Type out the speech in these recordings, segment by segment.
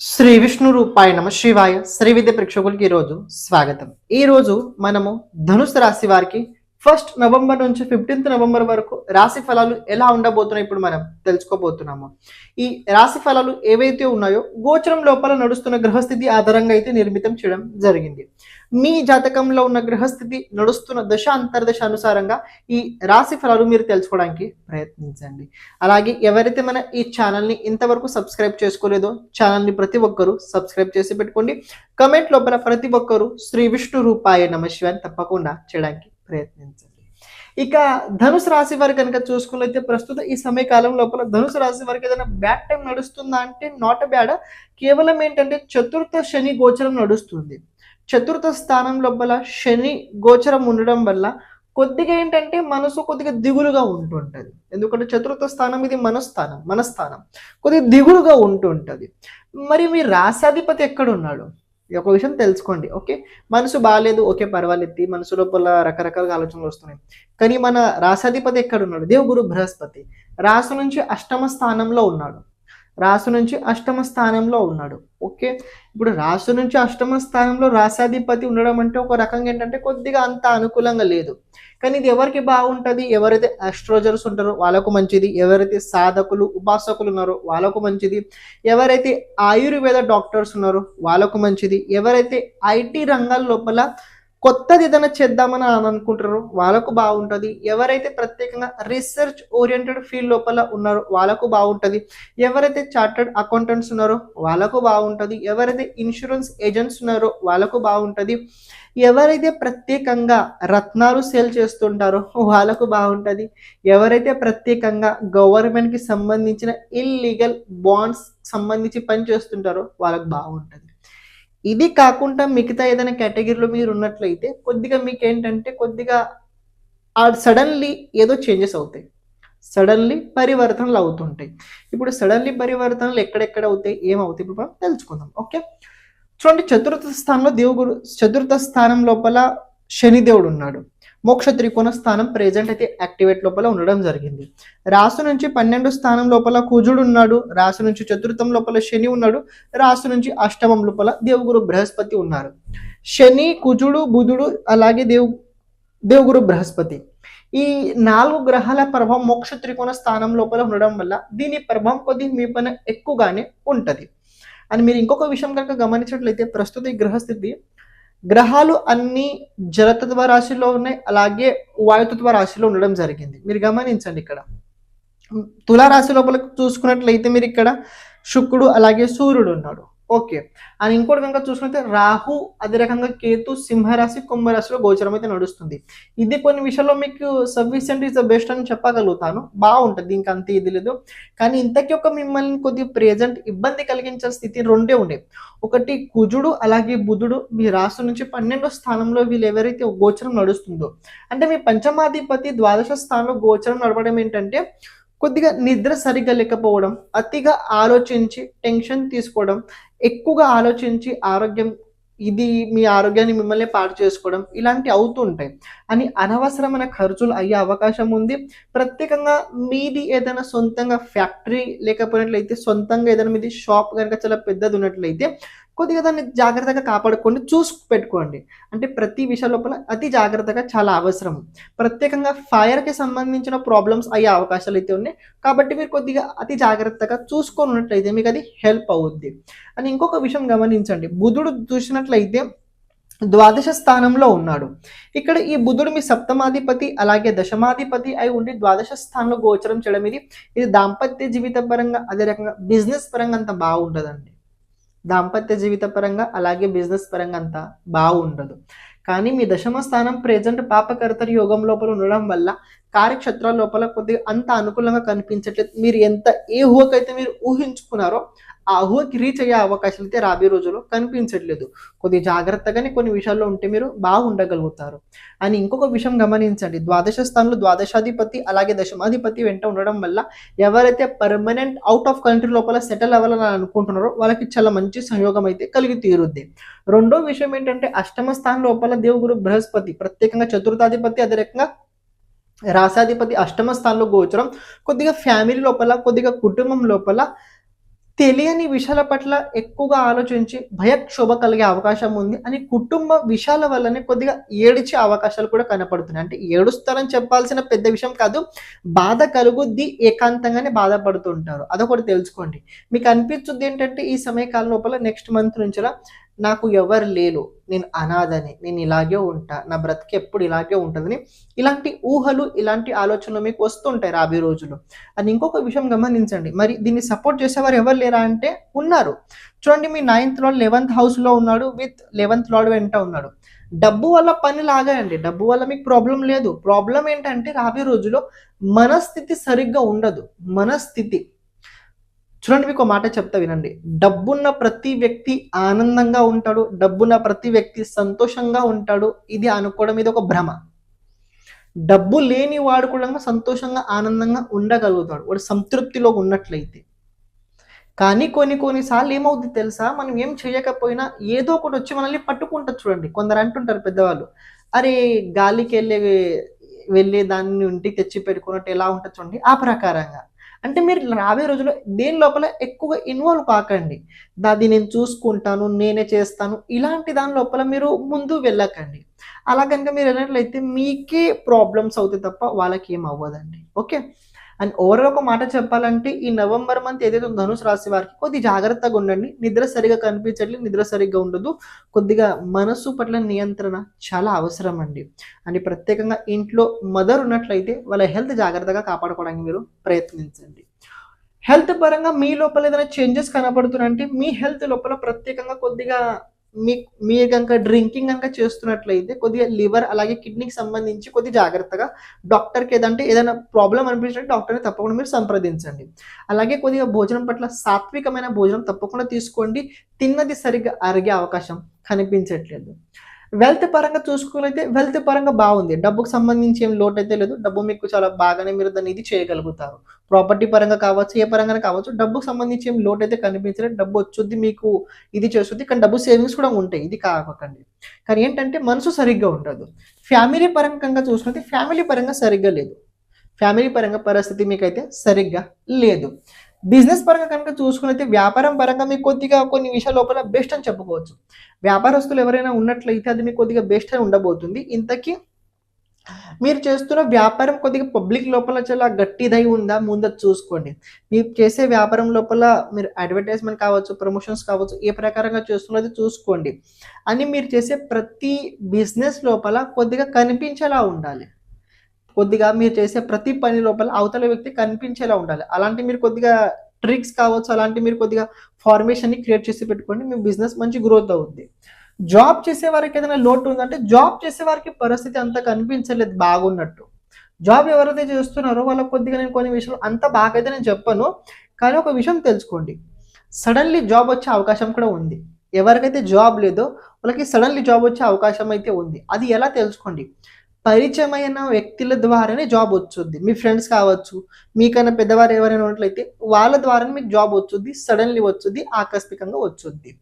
శ్రీ విష్ణు రూపాయ నమ శివాయ శ్రీ విద్య ప్రేక్షకులకి ఈరోజు స్వాగతం. ఈ రోజు మనము ధనుసు రాశి వారికి ఫస్ట్ నవంబర్ నుంచి ఫిఫ్టీన్త్ నవంబర్ వరకు రాశి ఫలాలు ఎలా ఉండబోతున్నాయి ఇప్పుడు మనం తెలుసుకోబోతున్నాము. ఈ రాశి ఫలాలు ఏవైతే ఉన్నాయో గోచరం లోపల నడుస్తున్న గ్రహస్థితి ఆధారంగా అయితే నిర్మితం చేయడం జరిగింది. మీ జాతకంలో ఉన్న గ్రహస్థితి నడుస్తున్న దశ అంతర్దశ అనుసారంగా ఈ రాశి ఫలాలు మీరు తెలుసుకోవడానికి ప్రయత్నించండి. అలాగే ఎవరైతే మన ఈ ఛానల్ని ఇంతవరకు సబ్స్క్రైబ్ చేసుకోలేదో ఛానల్ని ప్రతి ఒక్కరూ సబ్స్క్రైబ్ చేసి పెట్టుకోండి. కమెంట్ లోపల ప్రతి ఒక్కరూ శ్రీ విష్ణు రూపాయ నమశివాన్ని తప్పకుండా చేయడానికి ప్రయత్నించండి. ఇక ధనుసు రాశి వారు కనుక చూసుకున్నైతే ప్రస్తుతం ఈ సమయకాలం లోపల ధనుసు రాశి వారికి ఏదైనా బ్యాడ్ టైం నడుస్తుందా అంటే నాట్ బ్యాడ్ కేవలం ఏంటంటే చతుర్థ శని గోచరం నడుస్తుంది. చతుర్థ స్థానం లోపల శని గోచరం ఉండడం వల్ల కొద్దిగా ఏంటంటే మనసు కొద్దిగా దిగులుగా ఉంటుంటుంది. ఎందుకంటే చతుర్థ స్థానం ఇది మనస్థానం మనస్థానం. కొద్దిగా దిగులుగా ఉంటుంటుంది. మరి మీ రాశాధిపతి ఎక్కడ ఉన్నాడు ఈ ఒక విషయం తెలుసుకోండి ఓకే? మనసు బాగాలేదు ఓకే పర్వాలేదు మనసు లోపల రకరకాల ఆలోచనలు వస్తున్నాయి. కానీ మన రాశాధిపతి ఎక్కడ ఉన్నాడు దేవుగురు బృహస్పతి. రాసు నుంచి అష్టమ స్థానంలో ఉన్నాడు. రాసు నుంచి అష్టమ స్థానంలో ఉన్నాడు. ఓకే? ఇప్పుడు రాసు నుంచి అష్టమ స్థానంలో రాసాధిపతి ఉండడం అంటే ఒక రకంగా ఏంటంటే కొద్దిగా అంత అనుకూలంగా లేదు. కానీ ఇది ఎవరికి బాగుంటుంది? ఎవరైతే అస్ట్రోజర్స్ ఉంటారో వాళ్ళకు మంచిది. ఎవరైతే సాధకులు ఉపాసకులు ఉన్నారో వాళ్ళకు మంచిది. ఎవరైతే ఆయుర్వేద డాక్టర్స్ ఉన్నారో వాళ్ళకు మంచిది. ఎవరైతే ఐటీ రంగాల లోపల కొత్తది ఏదైనా చేద్దామని అని అనుకుంటారో వాళ్ళకు బాగుంటుంది. ఎవరైతే ప్రత్యేకంగా రీసెర్చ్ ఓరియంటెడ్ ఫీల్డ్ లోపల ఉన్నారో వాళ్ళకు బాగుంటుంది. ఎవరైతే చార్టర్డ్ అకౌంటెంట్స్ ఉన్నారో వాళ్ళకు బాగుంటుంది. ఎవరైతే ఇన్సూరెన్స్ ఏజెంట్స్ ఉన్నారో వాళ్ళకు బాగుంటుంది. ఎవరైతే ప్రత్యేకంగా రత్నాలు సేల్ చేస్తుంటారో వాళ్ళకు బాగుంటుంది. ఎవరైతే ప్రత్యేకంగా గవర్నమెంట్కి సంబంధించిన ఇల్లీగల్ బాండ్స్ సంబంధించి పని చేస్తుంటారో వాళ్ళకు బాగుంటుంది. ఇది కాకుండా మిగతా ఏదైనా కేటగిరీలో మీరు ఉన్నట్లయితే కొద్దిగా మీకు ఏంటంటే కొద్దిగా ఆ సడన్లీ ఏదో చేంజెస్ అవుతాయి. సడన్లీ పరివర్తనలు అవుతుంటాయి. ఇప్పుడు సడన్లీ పరివర్తనలు ఎక్కడెక్కడ అవుతాయి? ఏమవుతాయి? ఇప్పుడు మనం తెలుసుకుందాం. ఓకే? చూడండి చతుర్థ స్థానంలో దేవుడు చతుర్థ స్థానం లోపల శనిదేవుడు ఉన్నాడు. మోక్ష త్రికోణ స్థానం ప్రెజెంట్ అయితే యాక్టివేట్ లోపల ఉండడం జరిగింది. రాసు నుంచి పన్నెండు స్థానం లోపల కుజుడు ఉన్నాడు. రాసు నుంచి చతుర్థం లోపల శని ఉన్నాడు. రాసు నుంచి అష్టమం లోపల దేవుగురు బృహస్పతి ఉన్నారు. శని కుజుడు బుధుడు అలాగే దేవు దేవుగురు బృహస్పతి. ఈ నాలుగు గ్రహాల ప్రభావం మోక్ష త్రికోణ స్థానం లోపల ఉండడం వల్ల దీని ప్రభావం కొద్ది మీ పైన ఎక్కువగానే ఉంటుంది. అని మీరు ఇంకొక విషయం కనుక గమనించినట్లయితే ప్రస్తుత ఈ గ్రహస్థితి గ్రహాలు అన్ని జలతత్వ రాశిలో ఉన్నాయి అలాగే వాయుతత్వ రాశిలో ఉండడం జరిగింది. మీరు గమనించండి ఇక్కడ. తులారాశి లోపల చూసుకున్నట్లయితే మీరు ఇక్కడ శుక్రుడు అలాగే సూర్యుడు ఉన్నాడు. ఓకే. అని ఇంకోటి కనుక చూసుకుంటే రాహు అదే రకంగా కేతు సింహరాశి కుంభరాశిలో గోచరం అయితే నడుస్తుంది. ఇది కొన్ని విషయాల్లో మీకు సఫిషియంట్ ఇస్ ద బెస్ట్ అని చెప్పగలుగుతాను. బాగుంటుంది ఇంకా అంత ఇది లేదు. కానీ ఇంతకీ ఒక మిమ్మల్ని కొద్దిగా ప్రెజెంట్ ఇబ్బంది కలిగించే స్థితి రెండే ఉండే. ఒకటి కుజుడు అలాగే బుధుడు మీ రాశి నుంచి పన్నెండో స్థానంలో వీళ్ళు ఎవరైతే గోచరం నడుస్తుందో. అంటే మీ పంచమాధిపతి ద్వాదశ స్థానంలో గోచరం నడవడం ఏంటంటే కొద్దిగా నిద్ర సరిగ్గా లేకపోవడం అతిగా ఆలోచించి టెన్షన్ తీసుకోవడం ఎక్కువగా ఆలోచించి ఆరోగ్యం ఇది మీ ఆరోగ్యాన్ని మిమ్మల్ని పాడు చేసుకోవడం ఇలాంటి అవుతుంటాయి అని అనవసరమైన ఖర్చులు అయ్యే అవకాశం ఉంది. ప్రత్యేకంగా మీది ఏదైనా సొంతంగా ఫ్యాక్టరీ లేకపోయినట్లయితే సొంతంగా ఏదైనా మీది షాప్ కనుక చాలా పెద్దది ఉన్నట్లయితే కొద్దిగా దాన్ని జాగ్రత్తగా కాపాడుకోండి చూసి పెట్టుకోండి. అంటే ప్రతి విషయం లోపల అతి జాగ్రత్తగా చాలా అవసరం. ప్రత్యేకంగా ఫైర్కి సంబంధించిన ప్రాబ్లమ్స్ అయ్యే అవకాశాలు అయితే ఉన్నాయి. కాబట్టి మీరు కొద్దిగా అతి జాగ్రత్తగా చూసుకొని ఉన్నట్లయితే మీకు అది హెల్ప్ అవుద్ది. అని ఇంకొక విషయం గమనించండి. బుధుడు చూసినట్లయితే ద్వాదశ స్థానంలో ఉన్నాడు. ఇక్కడ ఈ బుధుడు మీ సప్తమాధిపతి అలాగే దశమాధిపతి అయి ఉండి ద్వాదశ స్థానంలో గోచరం చేయడం ఇది. ఇది దాంపత్య జీవిత పరంగా అదే రకంగా బిజినెస్ పరంగా అంత బాగుంటుందండి దాంపత్య జీవిత పరంగా అలాగే బిజినెస్ పరంగా అంత బాగుండదు. కానీ మీ దశమ స్థానం ప్రెజెంట్ పాపకర్తరి యోగం లోపల ఉండడం వల్ల కార్యక్షేత్రాల లోపల కొద్దిగా అంత అనుకూలంగా కనిపించట్లేదు. మీరు ఎంత ఏ ఊహకైతే మీరు ఊహించుకున్నారో ఆ ఊహకి రీచ్ అయ్యే అవకాశాలు అయితే రాబోయే రోజుల్లో కనిపించట్లేదు. కొద్దిగా జాగ్రత్తగానే కొన్ని విషయాల్లో ఉంటే మీరు బాగుండగలుగుతారు. అని ఇంకొక విషయం గమనించండి. ద్వాదశ స్థానంలో ద్వాదశాధిపతి అలాగే దశమాధిపతి వెంట ఉండడం వల్ల ఎవరైతే పర్మనెంట్ అవుట్ ఆఫ్ కంట్రీ లోపల సెటిల్ అవ్వాలని అనుకుంటున్నారో వాళ్ళకి చాలా మంచి సంయోగం అయితే కలిగి తీరుద్ది. రెండో విషయం ఏంటంటే అష్టమ స్థానం లోపల దేవుగురు బృహస్పతి ప్రత్యేకంగా చతుర్థాధిపతి అదే రకంగా రాసాధిపతి అష్టమ స్థానంలో గోచరం. కొద్దిగా ఫ్యామిలీ లోపల కొద్దిగా కుటుంబం లోపల తెలియని విషయాల పట్ల ఎక్కువగా ఆలోచించి భయక్షోభ కలిగే అవకాశం ఉంది అని కుటుంబ విషయాల వల్లనే కొద్దిగా ఏడిచే అవకాశాలు కూడా కనపడుతున్నాయి. అంటే ఏడుస్తారని చెప్పాల్సిన పెద్ద విషయం కాదు బాధ కలుగుద్ది ఏకాంతంగానే బాధపడుతుంటారు. అదొకటి తెలుసుకోండి. మీకు అనిపించుద్ది ఏంటంటే ఈ సమయకాలం లోపల నెక్స్ట్ మంత్ నుంచి నాకు ఎవరు లేరు. నేను అనాథని. నేను ఇలాగే ఉంటా. నా బ్రతికి ఎప్పుడు ఇలాగే ఉంటుందని ఇలాంటి ఊహలు ఇలాంటి ఆలోచనలు మీకు వస్తుంటాయి రాబోయే రోజులు అని ఇంకొక విషయం గమనించండి. మరి దీన్ని సపోర్ట్ చేసేవారు ఎవరు లేరా అంటే ఉన్నారు. చూడండి మీ నైన్త్ లార్డ్ లెవెన్త్ హౌస్లో ఉన్నాడు విత్ లెవెన్త్ లార్డ్ వెంట ఉన్నాడు. డబ్బు వల్ల పని లాగాయండి. డబ్బు వల్ల మీకు ప్రాబ్లం లేదు. ప్రాబ్లం ఏంటంటే రాబోయే రోజులో మనస్థితి సరిగ్గా ఉండదు. మనస్థితి చూడండి మీకు ఒక మాట చెప్తా వినండి. డబ్బున్న ప్రతి వ్యక్తి ఆనందంగా ఉంటాడు డబ్బున్న ప్రతి వ్యక్తి సంతోషంగా ఉంటాడు ఇది అనుకోవడం ఇది ఒక భ్రమ. డబ్బు లేని వాడు కూడా సంతోషంగా ఆనందంగా ఉండగలుగుతాడు. వాడు సంతృప్తిలో ఉన్నట్లయితే. కానీ కొన్ని కొన్నిసార్లు ఏమవుద్ది తెలుసా? మనం ఏం చేయకపోయినా ఏదో ఒకటి వచ్చి మనల్ని పట్టుకుంటారు చూడండి. కొందరు అంటుంటారు పెద్దవాళ్ళు అరే గాలికి వెళ్ళే వెళ్ళే దాన్ని ఇంటికి తెచ్చి పెట్టుకున్నట్టు ఎలా ఉంటుంది చూడండి. ఆ ప్రకారంగా. అంటే మీరు రాబోయే రోజుల్లో దేని లోపల ఎక్కువగా ఇన్వాల్వ్ కాకండి. దాన్ని నేను చూసుకుంటాను నేనే చేస్తాను ఇలాంటి దాని లోపల మీరు ముందు వెళ్ళకండి. అలా కనుక మీరు వెళ్ళినట్లయితే మీకే ప్రాబ్లమ్స్ అవుతాయి తప్ప వాళ్ళకి ఏం అవ్వదండి. ఓకే? అండ్ ఓవరాల్ ఒక మాట చెప్పాలంటే ఈ నవంబర్ మంత్ ఏదైతే ఉందో ధనుసు రాశి వారికి కొద్ది జాగ్రత్తగా ఉండండి. నిద్ర సరిగా కనిపించట్లేదు నిద్ర సరిగ్గా ఉండదు. కొద్దిగా మనసు పట్ల నియంత్రణ చాలా అవసరం అండి. అండ్ ప్రత్యేకంగా ఇంట్లో మదర్ ఉన్నట్లయితే వాళ్ళ హెల్త్ జాగ్రత్తగా కాపాడుకోవడానికి మీరు ప్రయత్నించండి. హెల్త్ పరంగా మీ లోపల ఏదైనా చేంజెస్ కనపడుతున్నాయంటే మీ హెల్త్ లోపల ప్రత్యేకంగా కొద్దిగా మీ మీరు కనుక డ్రింకింగ్ కనుక చేస్తున్నట్లయితే కొద్దిగా లివర్ అలాగే కిడ్నీకి సంబంధించి కొద్ది జాగ్రత్తగా డాక్టర్కి ఏదంటే ఏదైనా ప్రాబ్లం అనిపించినట్టు డాక్టర్ని తప్పకుండా మీరు సంప్రదించండి. అలాగే కొద్దిగా భోజనం పట్ల సాత్వికమైన భోజనం తప్పకుండా తీసుకోండి. తిన్నది సరిగ్గా అరిగే అవకాశం కనిపించట్లేదు. వెల్త్ పరంగా చూసుకున్నైతే వెల్త్ పరంగా బాగుంది. డబ్బుకు సంబంధించి ఏం లోటు అయితే లేదు. డబ్బు మీకు చాలా బాగానే మీరు దాన్ని ఇది చేయగలుగుతారు. ప్రాపర్టీ పరంగా కావచ్చు ఏ పరంగానే కావచ్చు డబ్బుకు సంబంధించి ఏం లోటు అయితే కనిపించలేదు. డబ్బు వచ్చుద్ది మీకు ఇది చేస్తుంది. కానీ డబ్బు సేవింగ్స్ కూడా ఉంటాయి. ఇది కాకండి కానీ ఏంటంటే మనసు సరిగ్గా ఉండదు. ఫ్యామిలీ పరంగా చూసుకుంటే ఫ్యామిలీ పరంగా సరిగ్గా లేదు. ఫ్యామిలీ పరంగా పరిస్థితి మీకైతే సరిగ్గా లేదు. బిజినెస్ పరంగా కనుక చూసుకున్నైతే వ్యాపారం పరంగా మీకు కొద్దిగా కొన్ని విషయాల లోపల బెస్ట్ అని చెప్పుకోవచ్చు. వ్యాపారస్తులు ఎవరైనా ఉన్నట్లయితే అది మీకు కొద్దిగా బెస్ట్ అని ఉండబోతుంది. ఇంతకీ మీరు చేస్తున్న వ్యాపారం కొద్దిగా పబ్లిక్ లోపల చాలా గట్టిదై ఉందా? ముందర చూసుకోండి. మీరు చేసే వ్యాపారం లోపల మీరు అడ్వర్టైజ్మెంట్ కావచ్చు ప్రమోషన్స్ కావచ్చు ఏ ప్రకారంగా చేస్తున్నది చూసుకోండి. అని మీరు చేసే ప్రతి బిజినెస్ లోపల కొద్దిగా కనిపించేలా ఉండాలి. కొద్దిగా మీరు చేసే ప్రతి పని లోపల అవతల వ్యక్తి కనిపించేలా ఉండాలి. అలాంటి మీరు కొద్దిగా ట్రిక్స్ కావచ్చు అలాంటి మీరు కొద్దిగా ఫార్మేషన్ని క్రియేట్ చేసి పెట్టుకోండి మీ బిజినెస్ మంచి గ్రోత్ అవుద్ది. జాబ్ చేసే వారికి ఏదైనా లోటు ఉందంటే జాబ్ చేసే వారికి పరిస్థితి అంత కనిపించలేదు బాగున్నట్టు. జాబ్ ఎవరైతే చేస్తున్నారో వాళ్ళకి కొద్దిగా నేను కొన్ని విషయాలు అంత బాగా అయితే నేను చెప్పను కానీ ఒక విషయం తెలుసుకోండి. సడన్లీ జాబ్ వచ్చే అవకాశం కూడా ఉంది. ఎవరికైతే జాబ్ లేదో వాళ్ళకి సడన్లీ జాబ్ వచ్చే అవకాశం అయితే ఉంది. అది ఎలా తెలుసుకోండి? పరిచయమైన వ్యక్తుల ద్వారానే జాబ్ వచ్చుద్ది మీ ఫ్రెండ్స్ కావచ్చు మీకన్నా పెద్దవారు ఎవరైనా ఉన్నట్లయితే వాళ్ళ ద్వారానే మీకు జాబ్ వచ్చుద్ది సడన్లీ వచ్చుద్ది ఆకస్మికంగా వచ్చుద్ది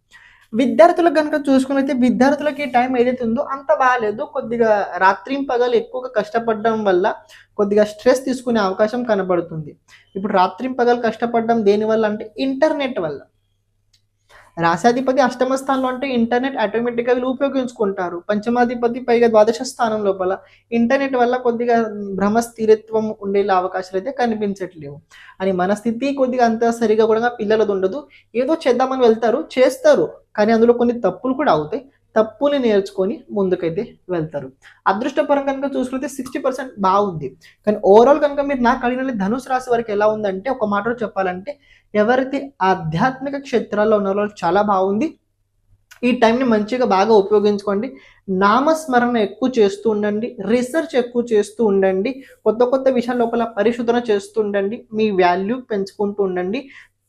విద్యార్థులకు కనుక చూసుకున్నైతే విద్యార్థులకి టైం ఏదైతే ఉందో అంత బాగాలేదు. కొద్దిగా రాత్రి పగలు ఎక్కువగా కష్టపడడం వల్ల కొద్దిగా స్ట్రెస్ తీసుకునే అవకాశం కనబడుతుంది. ఇప్పుడు రాత్రి పగలు కష్టపడడం దేనివల్ల అంటే ఇంటర్నెట్ వల్ల. రాశాధిపతి అష్టమ స్థానంలో అంటే ఇంటర్నెట్ ఆటోమేటిక్గా వీళ్ళు ఉపయోగించుకుంటారు. పంచమాధిపతి పైగా ద్వాదశ స్థానం లోపల ఇంటర్నెట్ వల్ల కొద్దిగా భ్రమ స్థిరత్వం ఉండేలా అవకాశాలు అయితే కనిపించట్లేవు. అని మన స్థితి కొద్దిగా అంత సరిగా కూడా పిల్లలది ఉండదు. ఏదో చేద్దామని వెళ్తారు చేస్తారు. కానీ అందులో కొన్ని తప్పులు కూడా అవుతాయి. తప్పుని నేర్చుకొని ముందుకైతే వెళ్తారు. అదృష్టపరం కనుక చూసుకుంటే సిక్స్టీ పర్సెంట్ బాగుంది. కానీ ఓవరాల్ కనుక మీరు నాకు అడిగిన ధనుసు రాశి వరకు ఎలా ఉందంటే ఒక మాటలో చెప్పాలంటే ఎవరైతే ఆధ్యాత్మిక క్షేత్రాల్లో ఉన్నారో చాలా బాగుంది. ఈ టైంని మంచిగా బాగా ఉపయోగించుకోండి. నామస్మరణ ఎక్కువ చేస్తూ ఉండండి. రీసెర్చ్ ఎక్కువ చేస్తూ ఉండండి. కొత్త కొత్త విషయాల లోపల పరిశోధన చేస్తూ ఉండండి. మీ వాల్యూ పెంచుకుంటూ ఉండండి.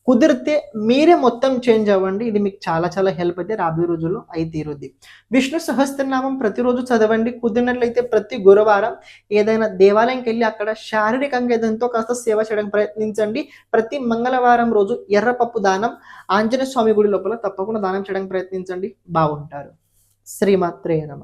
కుదిరితే మీరే మొత్తం చేంజ్ అవ్వండి. ఇది మీకు చాలా చాలా హెల్ప్ అయితే రాబోయే రోజుల్లో అయి తీరుద్ది. విష్ణు సహస్రనామం ప్రతిరోజు చదవండి. కుదిరినట్లయితే ప్రతి గురువారం ఏదైనా దేవాలయంకి వెళ్ళి అక్కడ శారీరకంగా ఏదంతో కాస్త సేవ చేయడానికి ప్రయత్నించండి. ప్రతి మంగళవారం రోజు ఎర్రపప్పు దానం ఆంజనేయ స్వామి గుడి లోపల తప్పకుండా దానం చేయడానికి ప్రయత్నించండి. బాగుంటారు. శ్రీమాత్రేయ నమ.